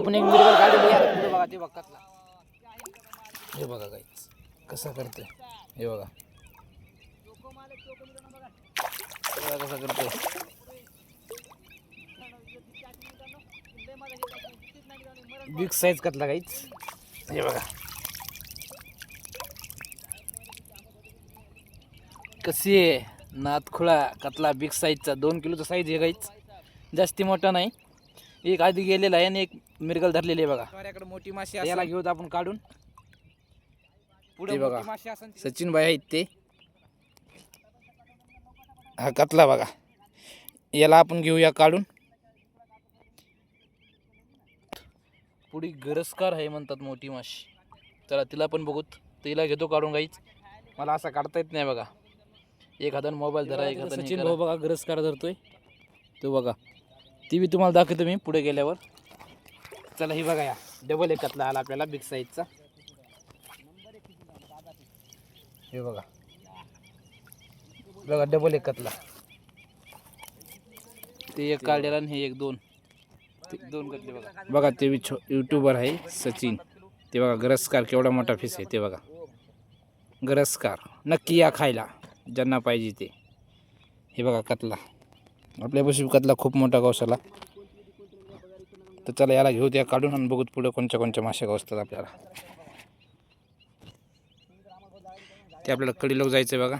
आपण एक मिरगल काढली यार पुढे बघा ते बघा हे बघा गाईच कसं करते हे बघा. हे बघा कसा करते बिग साईज कतला काहीच हे बघा. कशी आहे? नातखुळा कतला बिग साईजचा दोन किलोचा साईज आहे गाईच जास्ती मोठा नाही. एक आधी गेलेला आहे आणि एक मिरगल धरलेली आहे बघा. मोठी माशी याला घेऊत आपण काढून. पुढे ते बघा. मोठी माशी असेल ती- सचिन भाई आहेत ते. हा कतला बघा. याला आपण घेऊया काढून. पुढे गरजकार आहे म्हणतात मोठी माशी. चला तिला पण बघूत तिला घेतो काढून गाईच. मला असा काढता येत नाही बघा. एक हाताने मोबाईल धरा एक हाताने सचिन भाऊ बघा गरजकार धरतोय. तो बघा. ती बी तुम्हाला दाखवतो मी पुढे गेल्यावर. चला ही बघा या. डबल एक कतला आला आपल्याला बिग साईजचा हे बघा. बघा डबल एक कतला ते एक काढलेला आणि हे एक दोन. दोन कतले बघा. बघा ते छो युट्यूबर आहे सचिन. ते बघा गरजकार केवढा मोठा फिस आहे ते बघा. गरजकार. नक्की या खायला. ज्यांना पाहिजे ते. हे बघा कतला. आपल्यापाशी विकतला खूप मोठा गवसाला तर चला याला घेऊ त्या काढून आणि बघूत पुढे कोणत्या कोणत्या मासे गवसतात आपल्याला. ते आपल्याला कडी लोक जायचं आहे बघा.